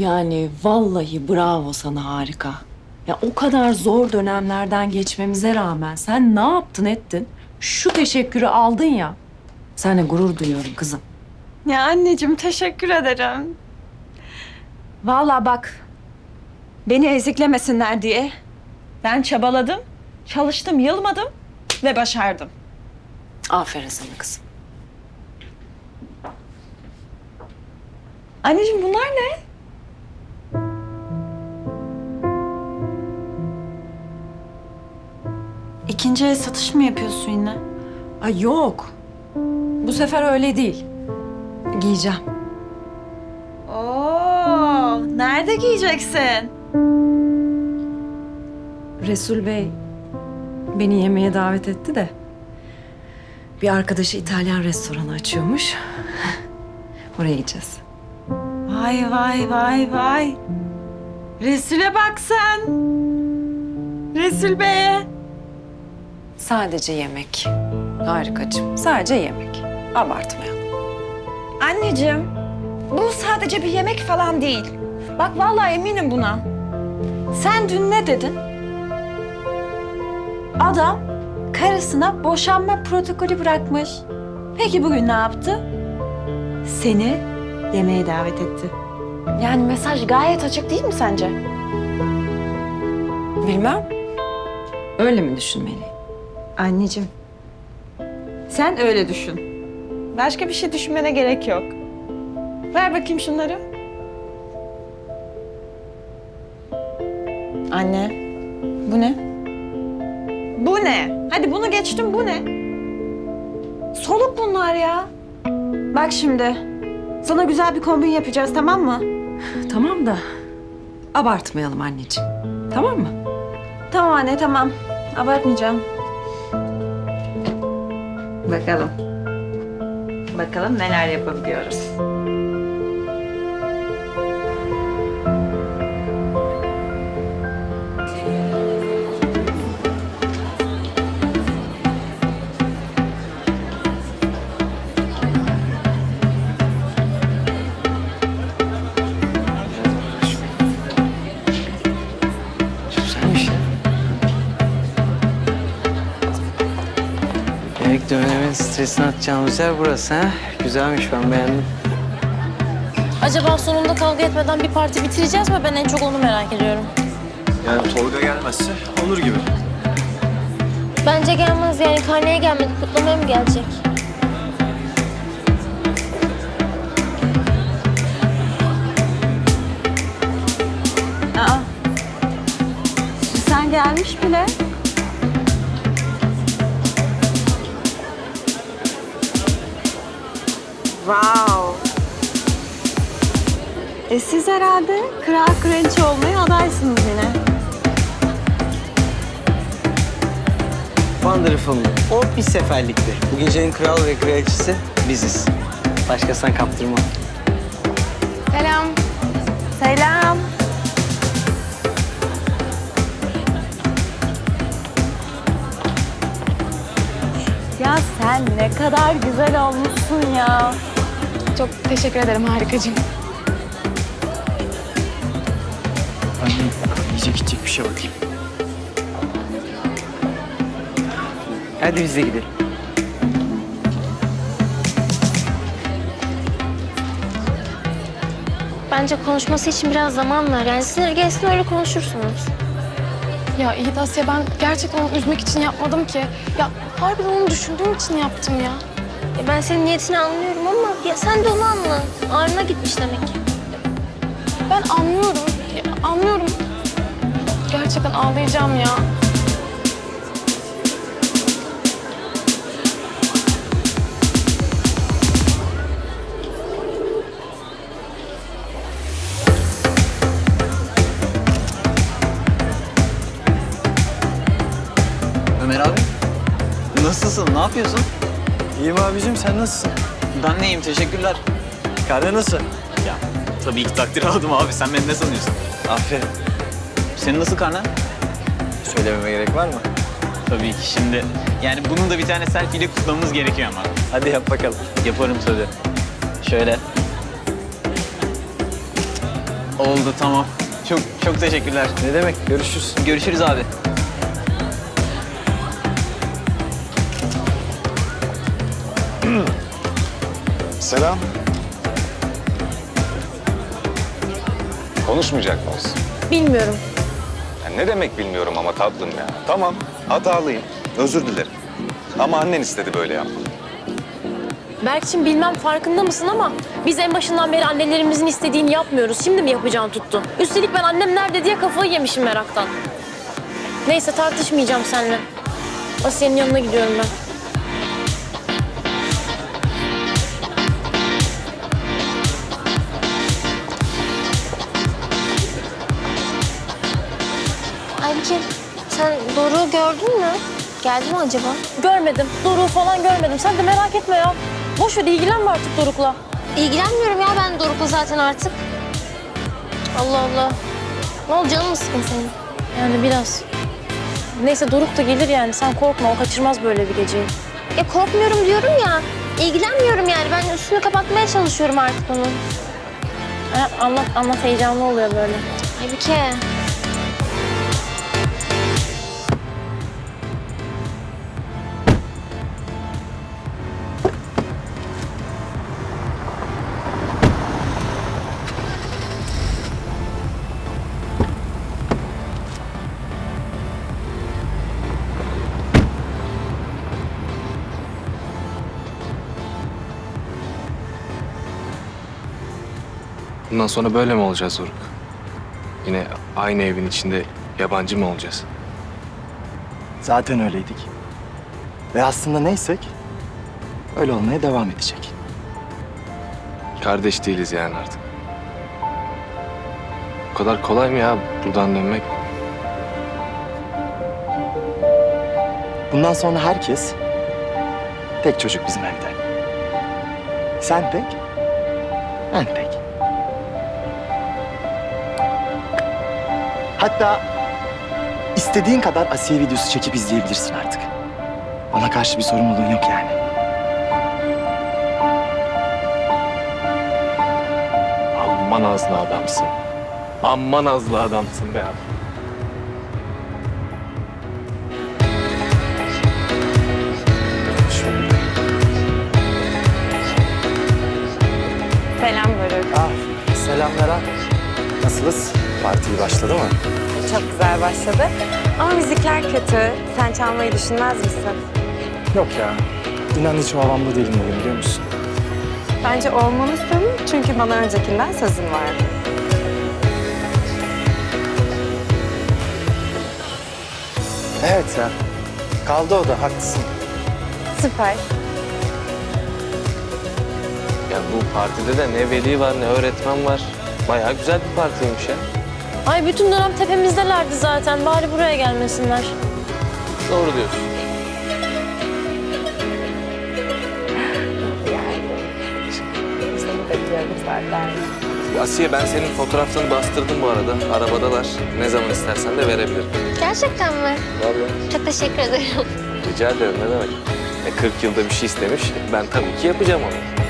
Yani vallahi bravo sana harika. Ya o kadar zor dönemlerden geçmemize rağmen sen ne yaptın ettin? Şu teşekkürü aldın ya. Seninle gurur duyuyorum kızım. Ya anneciğim teşekkür ederim. Vallahi bak. Beni eziklemesinler diye ben çabaladım, çalıştım, yılmadım ve başardım. Aferin sana kızım. Anneciğim bunlar ne? İkinci el satış mı yapıyorsun yine? Ay yok. Bu sefer öyle değil. Giyeceğim. Oo, nerede giyeceksin? Resul Bey beni yemeğe davet etti de bir arkadaşı İtalyan restoranı açıyormuş. Oraya gideceğiz. Vay vay vay vay. Resul'e bak sen. Resul Bey'e. Sadece yemek. Harikacığım. Sadece yemek. Abartmayalım. Anneciğim, bu sadece bir yemek falan değil. Bak vallahi eminim buna. Sen dün ne dedin? Adam karısına boşanma protokolü bırakmış. Peki bugün ne yaptı? Seni yemeğe davet etti. Yani mesaj gayet açık değil mi sence? Bilmem. Öyle mi düşünmeliyim? Anneciğim, sen öyle düşün. Başka bir şey düşünmene gerek yok. Ver bakayım şunları. Anne, bu ne? Bu ne? Hadi bunu geçtim, bu ne? Soluk bunlar ya. Bak şimdi, sana güzel bir kombin yapacağız, tamam mı? Tamam da abartmayalım anneciğim. Tamam mı? Tamam anne, tamam. Abartmayacağım. Bakalım. Bakalım neler yapabiliyoruz. Demek dönemin stresini atacağımız yer burası ha. Güzelmiş ben beğendim. Acaba sonunda kavga etmeden bir parti bitireceğiz mi? Ben en çok onu merak ediyorum. Yani Tolga gelmezse Onur gibi. Bence gelmez yani karneye gelmedi. Kutlamaya mı gelecek? Aa. Sen gelmiş bile. Wow. E siz herhalde kral kraliçe olmaya adaysınız yine. Wonderful. O bir seferlikti. Bu gecenin kral ve kraliçesi biziz. Başkasına kaptırma. Selam. Selam. Ya sen ne kadar güzel olmuşsun ya. Çok teşekkür ederim harikacığım. Ben yiyecek içecek bir şey bakayım. Hadi biz de gidelim. Bence konuşması için biraz zaman ver. Yani sinir gelsin öyle konuşursunuz. Ya iyi de Asya ben gerçekten onu üzmek için yapmadım ki. Ya harbiden onu düşündüğüm için yaptım ya. Ya ben senin niyetini anlıyorum ama ya sen de onu anla. Ağrına gitmiş demek. Ben anlıyorum. Ya, anlıyorum. Gerçekten ağlayacağım ya. Ömer abi. Nasılsın? Ne yapıyorsun? İyiyim abicim sen nasılsın? Ben neyim? Teşekkürler. Karne nasıl? Ya tabii ki takdir aldım abi. Sen beni ne sanıyorsun? Aferin. Senin nasıl karnen? Söylememe gerek var mı? Tabii ki şimdi. Yani bunun da bir tane selfie ile kutlamamız gerekiyor ama. Hadi yap bakalım. Yaparım tabii. Şöyle. Oldu tamam. Çok çok teşekkürler. Ne demek? Görüşürüz. Görüşürüz abi. Selam. Konuşmayacak mıyız? Bilmiyorum. Ya ne demek bilmiyorum ama tatlım ya. Tamam, hatalıyım. Özür dilerim. Ama annen istedi böyle yapmanı. Berk'cim bilmem farkında mısın ama biz en başından beri annelerimizin istediğini yapmıyoruz. Şimdi mi yapacağın tuttu? Üstelik ben annem nerede diye kafayı yemişim meraktan. Neyse tartışmayacağım seninle. Asiye'nin yanına gidiyorum ben. Aybike sen Doruk'u gördün mü? Geldi mi acaba? Görmedim. Doruk'u falan görmedim. Sen de merak etme ya. Boş ver ilgilenme artık Doruk'la. İlgilenmiyorum ya ben Doruk'la zaten artık. Allah Allah. Ne oldu canın mı sıkın senin? Yani biraz. Neyse Doruk da gelir yani. Sen korkma. O kaçırmaz böyle bir geceyi. Ya korkmuyorum diyorum ya. İlgilenmiyorum yani. Ben üstünü kapatmaya çalışıyorum artık onun. Ha, anlat, anlat. Heyecanlı oluyor böyle. Aybike. Bundan sonra böyle mi olacağız Uruk? Yine aynı evin içinde yabancı mı olacağız? Zaten öyleydik. Ve aslında neysek öyle olmaya devam edecek. Kardeş değiliz yani artık. O kadar kolay mı ya buradan dönmek? Bundan sonra herkes tek çocuk bizim evde. Sen tek, ben tek. Hatta istediğin kadar Asiye videosu çekip izleyebilirsin artık. Bana karşı bir sorumluluğun yok yani. Amman azlı adamsın. Amman azlı adamsın be abi. Selam Doruk. Ah, selamlar. Nasılsınız? Parti başladı mı? Çok güzel başladı. Ama müzikler kötü. Sen çalmayı düşünmez misin? Yok ya. İnan hiç o havamda değilim bugün biliyor musun? Bence olmalısın. Çünkü bana öncekinden sözün vardı. Evet ya. Kaldı o da haklısın. Süper. Ya bu partide de ne veli var ne öğretmen var. Bayağı güzel bir partiymiş ya. Ay bütün dönem tepemizdelerdi zaten. Bari buraya gelmesinler. Doğru diyorsun. Asiye ben senin fotoğraflarını bastırdım bu arada. Arabadalar. Ne zaman istersen de verebilirim. Gerçekten mi? Vallahi. Çok teşekkür ederim. Rica ederim ne demek. E, 40 yılda bir şey istemiş. Ben tabii ki yapacağım onu.